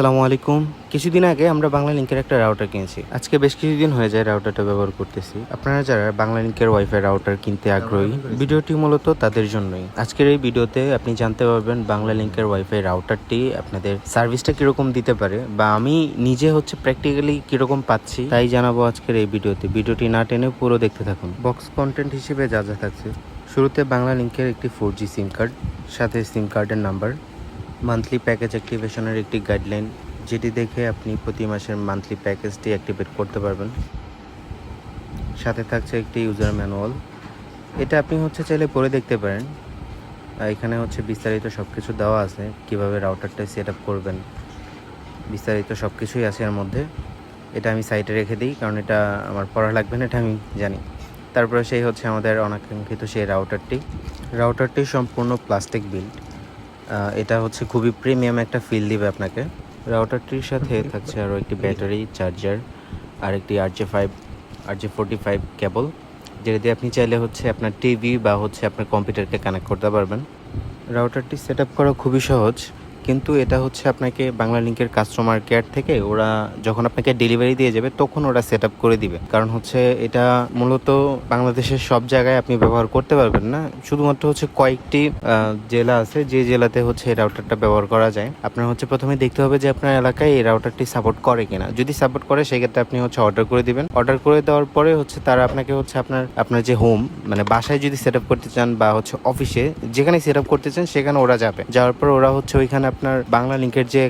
আসসালামু আলাইকুম। কিছুদিন আগে আমরা বাংলা লিঙ্কের একটা রাউটার কিনেছি। আজকে বেশ কিছুদিন হয়ে যায় রাউটারটা ব্যবহার করতেছি। আপনারা যারা বাংলা লিঙ্কের ওয়াইফাই রাউটার কিনতে আগ্রহী, ভিডিওটি মূলত তাদের জন্যই। আজকের এই ভিডিওতে আপনি জানতে পারবেন বাংলা লিঙ্কের ওয়াইফাই রাউটারটি আপনাদের সার্ভিসটা কীরকম দিতে পারে বা আমি নিজে হচ্ছে প্র্যাকটিক্যালি কীরকম পাচ্ছি তাই জানাব আজকের এই ভিডিওতে। ভিডিওটি না টেনে পুরো দেখতে থাকুন। বক্স কন্টেন্ট হিসেবে যা যা থাকছে, শুরুতে বাংলা লিঙ্কের একটি ফোর সিম কার্ড সাথে সিম কার্ডের নাম্বার মান্থলি প্যাকেজ অ্যাক্টিভেশনের একটি গাইডলাইন যেটি দেখে আপনি প্রতি মাসের মান্থলি প্যাকেজটি অ্যাক্টিভেট করতে পারবেন। সাথে থাকছে একটি ইউজার ম্যানুয়াল এটা আপনি হচ্ছে চাইলে পড়ে দেখতে পারেন। এখানে হচ্ছে বিস্তারিত সব কিছু দেওয়া আছে, কীভাবে রাউটারটা সেট আপ করবেন। বিস্তারিত সব কিছুই আছে এর মধ্যে। এটা আমি সাইটে রেখে দিই, কারণ এটা আমার পড়া লাগবে না, এটা আমি জানি। তারপরে সেই হচ্ছে আমাদের অনাকাঙ্ক্ষিত সেই রাউটারটি রাউটারটি সম্পূর্ণ প্লাস্টিক বিল্ড এটা হচ্ছে খুবই প্রিমিয়াম একটা ফিল দিবে আপনাকে। রাউটারটির সাথে থাকছে আরও একটি ব্যাটারি চার্জার আর একটি RJ five RJ forty five cable যেটা দিয়ে আপনি চাইলে হচ্ছে আপনার টিভি বা হচ্ছে আপনার কম্পিউটারকে কানেক্ট করতে পারবেন। রাউটারটি সেট করা খুবই সহজ। কিন্তু এটা হচ্ছে আপনাকে বাংলা লিঙ্কের কাস্টমার কেয়ার থেকে ওরা যখন আপনাকে ডেলিভারি দিয়ে যাবে, তখন ওরা সেট আপ করে দিবে। কারণ হচ্ছে এটা মূলত বাংলাদেশের সব জায়গায় আপনি ব্যবহার করতে পারবেন না। শুধুমাত্র হচ্ছে কয়েকটি জেলা আছে, যে জেলাতে হচ্ছে এই রাউটারটা ব্যবহার করা যায়। আপনার হচ্ছে প্রথমে দেখতে হবে যে আপনার এলাকায় এই রাউটারটি সাপোর্ট করে কিনা। যদি সাপোর্ট করে, সেক্ষেত্রে আপনি হচ্ছে অর্ডার করে দিবেন। অর্ডার করে দেওয়ার পরে হচ্ছে তারা আপনাকে হচ্ছে আপনার আপনার যে হোম মানে বাসায় যদি সেট আপ করতে চান বা হচ্ছে অফিসে যেখানে সেট আপ করতে চান, সেখানে ওরা যাবে। যাওয়ার পর ওরা হচ্ছে ওইখানে আপনার বাংলা লিঙ্কের যে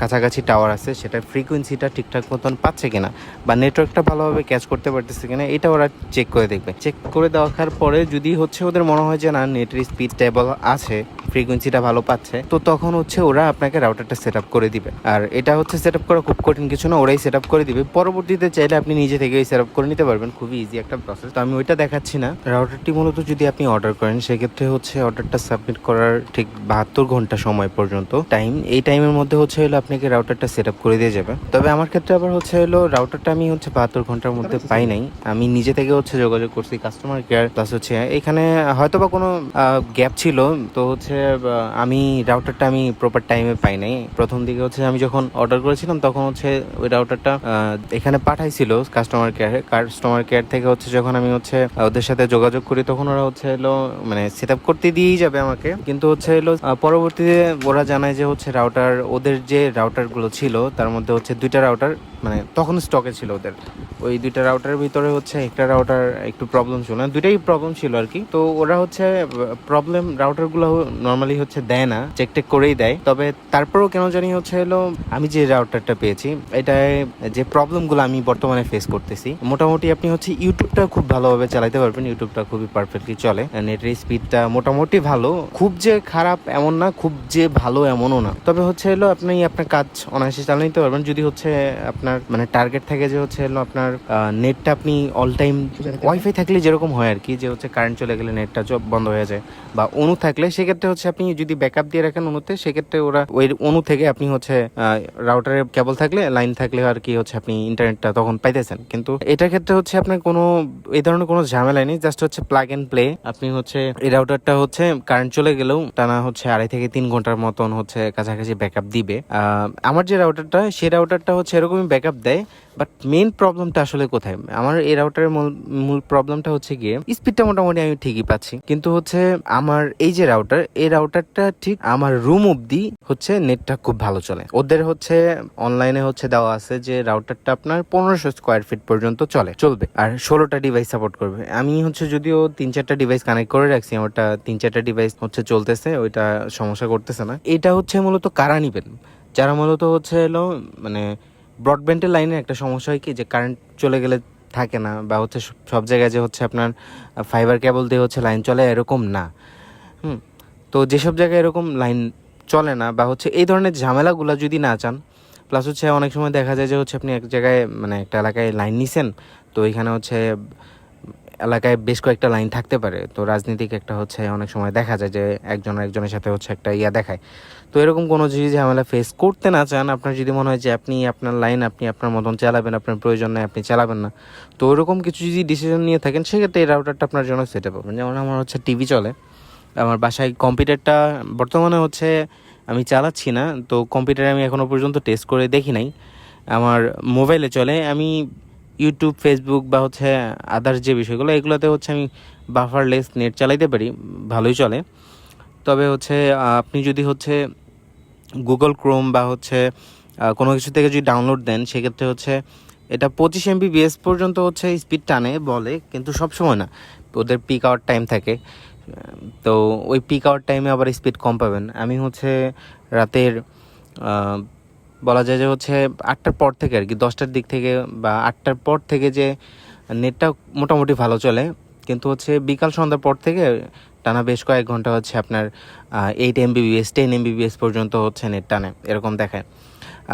কাছাকাছি টাওয়ার আছে, সেটার ফ্রিকোয়েন্সিটা ঠিকঠাক মতন পাচ্ছে কিনা বা নেটওয়ার্কটা ভালোভাবে ক্যাচ করতে পারতেছে কিনা, এটা ওরা চেক করে দেখবে। চেক করে দেওয়ার পরে যদি হচ্ছে ওদের মনে হয় যে না, নেটের স্পিড স্টেবল আছে ফ্রিকোয়েন্সিটা ভালো পাচ্ছে, তো তখন হচ্ছে ওরা আপনাকে রাউটারটা সেট করে দিবে। আর এটা হচ্ছে সেট করা খুব কঠিন কিছু না, ওরাই সেট করে দিবে। পরবর্তীতে চাইলে আপনি নিজে থেকেই সেট করে নিতে পারবেন, খুবই ইজি একটা প্রসেস তো আমি ওইটা দেখাচ্ছি না। রাউটারটি মূলত যদি আপনি অর্ডার করেন, সেক্ষেত্রে হচ্ছে অর্ডারটা সাবমিট করার ঠিক বাহাত্তর ঘণ্টা সময় পর্যন্ত টাইম এই টাইমের মধ্যে হচ্ছে হলো আপনাকে রাউটারটা সেট আপ করে দিয়ে যাবে। তবে আমার ক্ষেত্রে আবার হচ্ছে হলো রাউটারটা আমি হচ্ছে বাহাত্তর ঘণ্টার মধ্যে পাই নাই। আমি নিজে থেকে হচ্ছে যোগাযোগ করছি কাস্টমার কেয়ার প্লাস হচ্ছে এখানে হয়তো বা কোনো গ্যাপ ছিল তো হচ্ছে আমি রাউটারটা আমি প্রপার টাইমে পাই নাই। প্রথম দিকে হচ্ছে আমি যখন অর্ডার করেছিলাম তখন হচ্ছে ওই রাউটারটা এখানে পাঠাইছিল কাস্টমার কেয়ারে কাস্টমার কেয়ার থেকে হচ্ছে যখন আমি হচ্ছে ওদের সাথে যোগাযোগ করি তখন ওরা হচ্ছে এলো মানে সেট আপ করতে দিয়েই যাবে আমাকে। কিন্তু হচ্ছে এলো পরবর্তীতে ওরা জানায় যে হচ্ছে রাউটার ওদের যে রাউটারগুলো ছিল, তার মধ্যে হচ্ছে দুইটা রাউটার মানে তখন স্টকে ছিল ওদের। ওই দুইটা রাউটারের ভিতরে হচ্ছে একটা রাউটার একটু প্রবলেম ছিল না দুইটাই প্রবলেম ছিল আর কি। তো ওরা হচ্ছে প্রবলেম রাউটারগুলো নর্মালি হচ্ছে দেয় না চেক টেক করেই দেয়। তবে তারপরেও কেন জানি হচ্ছে হলো, আমি যে রাউটারটা পেয়েছি, এটায় যে প্রবলেমগুলো আমি বর্তমানে ফেস করতেছি, মোটামুটি আপনি হচ্ছে ইউটিউবটা খুব ভালোভাবে চালাতে পারবেন। ইউটিউবটা খুবই পারফেক্টলি চলে। নেটের স্পিডটা মোটামুটি ভালো। খুব যে খারাপ এমন না, খুব যে ভালো এমনও না। তবে হচ্ছে হলো আপনি আপনার কাজ অনায়াসে চালিয়ে নিতে পারবেন। যদি হচ্ছে আপনার মানে টার্গেট থাকে যে হচ্ছে আপনার নেটটা আপনি অল টাইম ওয়াইফাই থাকলে যেরকম হয় আর কি, যে হচ্ছে কারেন্ট চলে গেলে নেটটা বন্ধ হয়ে যায়। বা অনু থাকলে সেক্ষেত্রে হচ্ছে আপনি যদি ব্যাকআপ দিয়ে রাখেন অনুতে সেক্ষেত্রে ওরা ওই অনু থেকে আপনি হচ্ছে রাউটারে কেবল থাকলে লাইন থাকলে আর কি হচ্ছে আপনি ইন্টারনেটটা তখন পাইতেছেন। কিন্তু এটার ক্ষেত্রে হচ্ছে আপনার কোনো এই ধরনের কোনো ঝামেলা নেই জাস্ট হচ্ছে প্লাগ এন্ড প্লে আপনি হচ্ছে এই রাউটারটা হচ্ছে কারেন্ট চলে গেলেও টানা হচ্ছে আড়াই থেকে তিন ঘণ্টার মতন হচ্ছে কাছাকাছি ব্যাকআপ দিবে। আমার যে রাউটারটা সেই রাউটারটা হচ্ছে এরকমই ব্যাকআপ দেয় বাট মেইন প্রবলেমটা আসলে কোথায়? আমার এই রাউটারের মূল মূল প্রবলেমটা হচ্ছে গিয়ে স্পিডটা মোটামুটি আমি ঠিকই পাচ্ছি। কিন্তু হচ্ছে আমার এই যে রাউটার এই রাউটারটা ঠিক আমার রুম অবধি হচ্ছে নেটটা খুব ভালো চলে। ওদের হচ্ছে অনলাইনে হচ্ছে দেওয়া আছে যে রাউটারটা আপনার পনেরোশো স্কোয়ার ফিট পর্যন্ত চলে, চলবে। আর ষোলোটা ডিভাইস সাপোর্ট করবে। আমি হচ্ছে যদিও তিন চারটা ডিভাইস কানেক্ট করে রাখছি, আমারটা তিন চারটা ডিভাইস হচ্ছে চলতেছে, ওইটা সমস্যা করতেছে না। এটা হচ্ছে মূলত কারা নিবেন? যারা মূলত হচ্ছে এলো মানে ব্রডব্যান্ডের লাইনে একটা সমস্যা হয় কি? যে কারেন্ট চলে গেলে থাকে না, বা হচ্ছে সব- জায়গায় যে হচ্ছে আপনার ফাইবার কেবল দিয়ে হচ্ছে লাইন চলে, এরকম না। হুম? তো যেসব জায়গায় এরকম লাইন চলে না, বা হচ্ছে এই ধরনের ঝামেলাগুলো যদি না চান প্লাস হচ্ছে অনেক সময় দেখা যায় যে হচ্ছে আপনি এক জায়গায় মানে একটা এলাকায় লাইন নিছেন, তো এখানে হচ্ছে এলাকায় বেশ কয়েকটা লাইন থাকতে পারে। তো রাজনীতিক একটা হচ্ছে অনেক সময় দেখা যায় যে একজন একজনের সাথে হচ্ছে একটা ইয়া দেখায়। তো এরকম কোনো যদি ঝামেলা ফেস করতে না চান, আপনার যদি মনে হয় যে আপনি আপনার লাইন, আপনি আপনার মতন চালাবেন, আপনার প্রয়োজন নেই, আপনি চালাবেন না। তো ওরকম কিছু যদি ডিসিশন নিয়ে থাকেন, সেক্ষেত্রে এই রাউটারটা আপনার জন্য সেট পাবেন যেমন আমার হচ্ছে টিভি চলে। আমার বাসায় কম্পিউটারটা বর্তমানে হচ্ছে আমি চালাচ্ছি না। তো কম্পিউটারে আমি এখনও পর্যন্ত টেস্ট করে দেখি নাই। আমার মোবাইলে চলে। আমি ইউটিউব ফেসবুক বা হচ্ছে আদার্স যে বিষয়গুলো, এগুলোতে হচ্ছে আমি বাফারলেস নেট চালাইতে পারি, ভালোই চলে। তবে হচ্ছে, আপনি যদি হচ্ছে গুগল ক্রোম বা হচ্ছে কোনো কিছু থেকে যদি ডাউনলোড দেন, সেক্ষেত্রে হচ্ছে এটা পঁচিশ এমবি বিএস পর্যন্ত হচ্ছে স্পিড টানে বলে, কিন্তু সব সময় না। ওদের পিক আওয়ার টাইম থাকে। তো ওই পিক আওয়ার টাইমে আবার স্পিড কম পাবেন। আমি হচ্ছে রাতের বলা যায় যে হচ্ছে আটটার পর থেকে আর কি, দশটার দিক থেকে বা আটটার পর থেকে যে নেটটা মোটামুটি ভালো চলে, কিন্তু হচ্ছে বিকাল সন্ধ্যার পর থেকে টানা বেশ কয়েক ঘণ্টা হচ্ছে আপনার eight Mbps ten M Mbps পর্যন্ত হচ্ছে নেট টানে, এরকম দেখায়।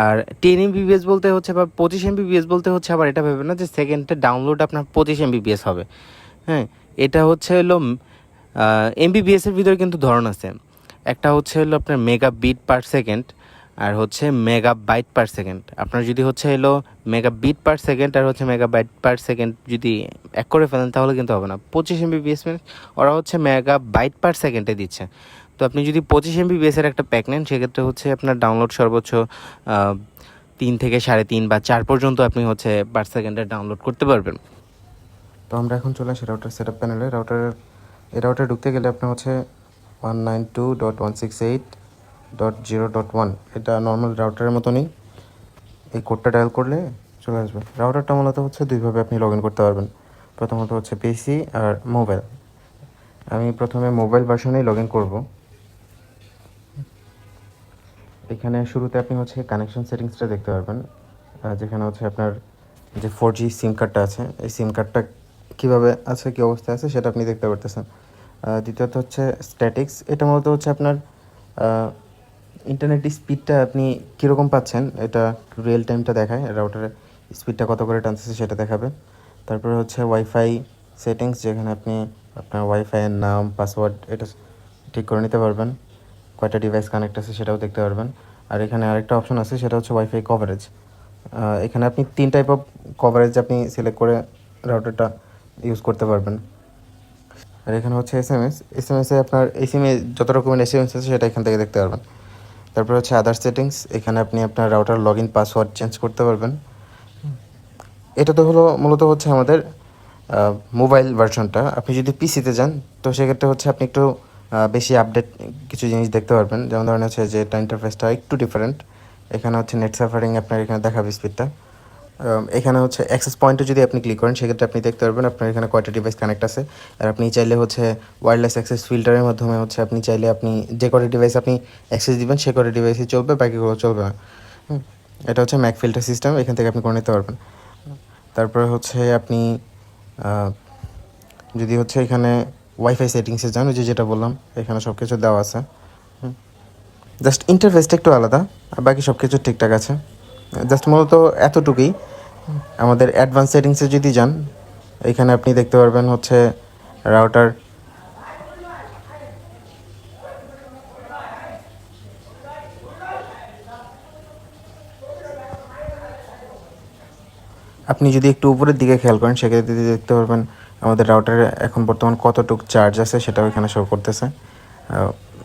আর টেন এমবিবিএস বলতে হচ্ছে বা পঁচিশ এমবিবিএস বলতে হচ্ছে আবার এটা ভেবে না যে সেকেন্ডটা ডাউনলোড আপনার পঁচিশ এমবিবিএস হবে। হ্যাঁ এটা হচ্ছে হলো এমবিবিএস এর ভিতরে কিন্তু ধরন আছে। একটা হচ্ছে হলো আপনার মেগা বিট পার সেকেন্ড আর হচ্ছে মেগা বাইট পার সেকেন্ড আপনার যদি হচ্ছে হলো মেগা বিট পার সেকেন্ড আর হচ্ছে মেগা বাইট পার সেকেন্ড যদি এক করে ফেলেন, তাহলে কিন্তু হবে না। পঁচিশ এমবিবিএস ওরা হচ্ছে মেগা বাইট পার সেকেন্ডে দিচ্ছে। তো আপনি যদি পঁচিশ এমবিবিএস এর একটা প্যাক নেন, সেক্ষেত্রে হচ্ছে আপনার ডাউনলোড সর্বোচ্চ তিন থেকে সাড়ে তিন বা চার পর্যন্ত আপনি হচ্ছে পার সেকেন্ডে ডাউনলোড করতে পারবেন। তো আমরা এখন চলে আসি রাউটার সেট আপ প্যানেলে রাউটার এই রাউটারে ঢুকতে গেলে আপনি হচ্ছে one nine two dot one six eight dot zero dot one এটা নর্মাল রাউটারের মতনই। এই কোডটা ডায়াল করলে চলে আসবে। রাউটারটা মূলত হচ্ছে দুইভাবে আপনি লগ ইন করতে পারবেন। প্রথমত হচ্ছে পিসি আর মোবাইল আমি প্রথমে মোবাইল ভার্সনেই লগ ইন করব। এখানে শুরুতে আপনি হচ্ছে কানেকশন সেটিংসটা দেখতে পারবেন। যেখানে হচ্ছে আপনার যে ফোর জি সিম কার্ডটা আছে, এই সিম কার্ডটা কীভাবে আছে, কী অবস্থায় আছে, সেটা আপনি দেখতে পারতেছেন। দ্বিতীয়ত হচ্ছে স্ট্যাটিক্স এটা মূলত হচ্ছে আপনার ইন্টারনেট স্পিডটা আপনি কীরকম পাচ্ছেন, এটা রিয়েল টাইমটা দেখায় রাউটারের স্পিডটা কত করে টানতেছে সেটা দেখাবে। তারপরে হচ্ছে ওয়াইফাই সেটিংস যেখানে আপনি আপনার ওয়াইফাইয়ের নাম পাসওয়ার্ড এটা ঠিক করে নিতে পারবেন। কয়টা ডিভাইস কানেক্ট আছে সেটাও দেখতে পারবেন। আর এখানে আরেকটা অপশন আছে, সেটা হচ্ছে ওয়াইফাই কভারেজ এখানে আপনি তিন টাইপ অফ কভারেজ আপনি সিলেক্ট করে রাউটারটা ইউজ করতে পারবেন। আর এখানে হচ্ছে S M S S M এসে আপনার এস এম এ যত রকমের এস এম এস আছে সেটা এখান থেকে দেখতে পারবেন। তারপর হচ্ছে আদার সেটিংস এখানে আপনি আপনার router log in password change করতে পারবেন। এটা তো হলো মূলত হচ্ছে আমাদের মোবাইল ভার্সনটা আপনি যদি পিসিতে যান, তো সেক্ষেত্রে হচ্ছে আপনি একটু বেশি আপডেট কিছু জিনিস দেখতে পারবেন। যেমন ধরেন হচ্ছে যে এটা ইন্টারফেসটা একটু ডিফারেন্ট এখানে হচ্ছে নেট সাফারিং আপনার এখানে দেখাবে স্পিডটা এখানে হচ্ছে অ্যাক্সেস পয়েন্টে যদি আপনি ক্লিক করেন, সেক্ষেত্রে আপনি দেখতে পারবেন আপনার এখানে কয়টা ডিভাইস কানেক্ট আছে। আর আপনি চাইলে হচ্ছে ওয়্যারলেস অ্যাক্সেস ফিল্টারের মাধ্যমে হচ্ছে আপনি চাইলে আপনি যে কটা ডিভাইস আপনি অ্যাক্সেস দিবেন, সে কটা ডিভাইসই চলবে, বাকিগুলো চলবে না। এটা হচ্ছে ম্যাক ফিল্টার সিস্টেম এখান থেকে আপনি করে নিতে পারবেন। তারপরে হচ্ছে আপনি যদি হচ্ছে এখানে ওয়াইফাই সেটিংসে যান, ওই যে যেটা বললাম, এখানে সব কিছু দেওয়া আছে। জাস্ট ইন্টারফেসটা একটু আলাদা, আর বাকি সব কিছু ঠিকঠাক আছে। জাস্ট মূলত এতটুকুই। আমাদের অ্যাডভান্স সেটিংসে যদি যান, এখানে আপনি দেখতে পারবেন হচ্ছে রাউটার আপনি যদি একটু উপরের দিকে খেয়াল করেন, সেক্ষেত্রে দেখতে পারবেন আমাদের রাউটারে এখন বর্তমান কতটুক চার্জ আছে, সেটাও এখানে শো করতেছে।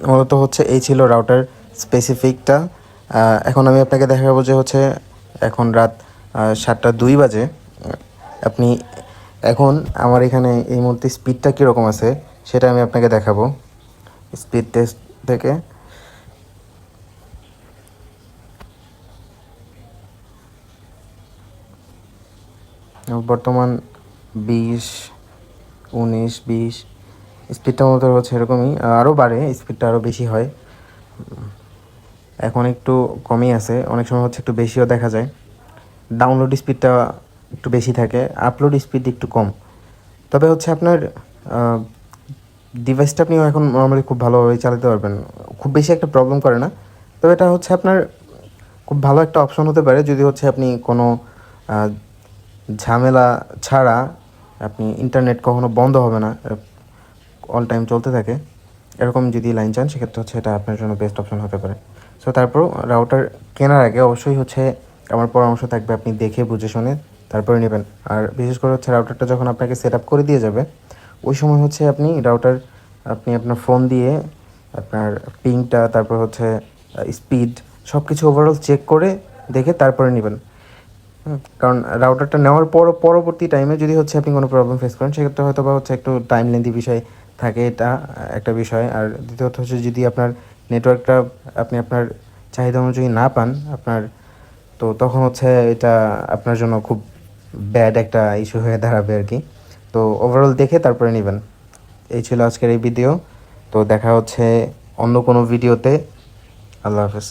মূলত হচ্ছে এই ছিল রাউটার স্পেসিফিকটা এখন আমি আপনাকে দেখাবো যে হচ্ছে এখন রাত সাতটা দুই বাজে। আপনি এখন আমার এখানে এই মুহূর্তে স্পিডটা কীরকম আছে সেটা আমি আপনাকে দেখাবো। স্পিড টেস্ট থেকে। বর্তমান বিশ, উনিশ, বিশ। স্পিডটা মতো হচ্ছে এরকমই আরও বাড়ে, স্পিডটা আরও বেশি হয়। এখন একটু কমই আছে। অনেক সময় হচ্ছে একটু বেশিও দেখা যায়। ডাউনলোড স্পিডটা একটু বেশি থাকে আপলোড স্পিড একটু কম। তবে হচ্ছে আপনার ডিভাইসটা আপনি এখন নর্মালি খুব ভালোভাবে চালাতে পারবেন। খুব বেশি একটা প্রবলেম করে না। তবে এটা হচ্ছে আপনার খুব ভালো একটা অপশন হতে পারে যদি হচ্ছে আপনি কোনো ঝামেলা ছাড়া আপনি ইন্টারনেট কখনো বন্ধ হবে না অল টাইম চলতে থাকে। এরকম যদি লাইন চান, সেক্ষেত্রে হচ্ছে এটা আপনার জন্য বেস্ট অপশন হতে পারে। সো তারপর রাউটার কেনার আগে অবশ্যই হচ্ছে আমার পরামর্শ থাকবে আপনি দেখে, বুঝে, শুনে তারপরে নেবেন। আর বিশেষ করে হচ্ছে রাউটারটা যখন আপনাকে সেট আপ করে দিয়ে যাবে, ওই সময় হচ্ছে আপনি রাউটার আপনি আপনার ফোন দিয়ে আপনার পিংটা তারপর হচ্ছে স্পিড সব কিছু ওভারঅল চেক করে দেখে তারপরে নেবেন। কারণ রাউটারটা নেওয়ার পর, পরবর্তী টাইমে যদি হচ্ছে আপনি কোনো প্রবলেম ফেস করেন, সেক্ষেত্রে হয়তো বা হচ্ছে একটু টাইম লেন্দি বিষয় থাকে, এটা একটা বিষয়। আর দ্বিতীয়ত হচ্ছে যদি আপনার নেটওয়ার্কটা আপনি আপনার চাহিদা অনুযায়ী না পান, আপনার, তো তখন হচ্ছে এটা আপনার জন্য খুব ব্যাড একটা ইস্যু হয়ে দাঁড়াবে আর কি। তো ওভারঅল দেখে তারপরে নেবেন। এই ছিল আজকের এই ভিডিও তো দেখা হচ্ছে অন্য কোনো ভিডিওতে আল্লাহ হাফেজ।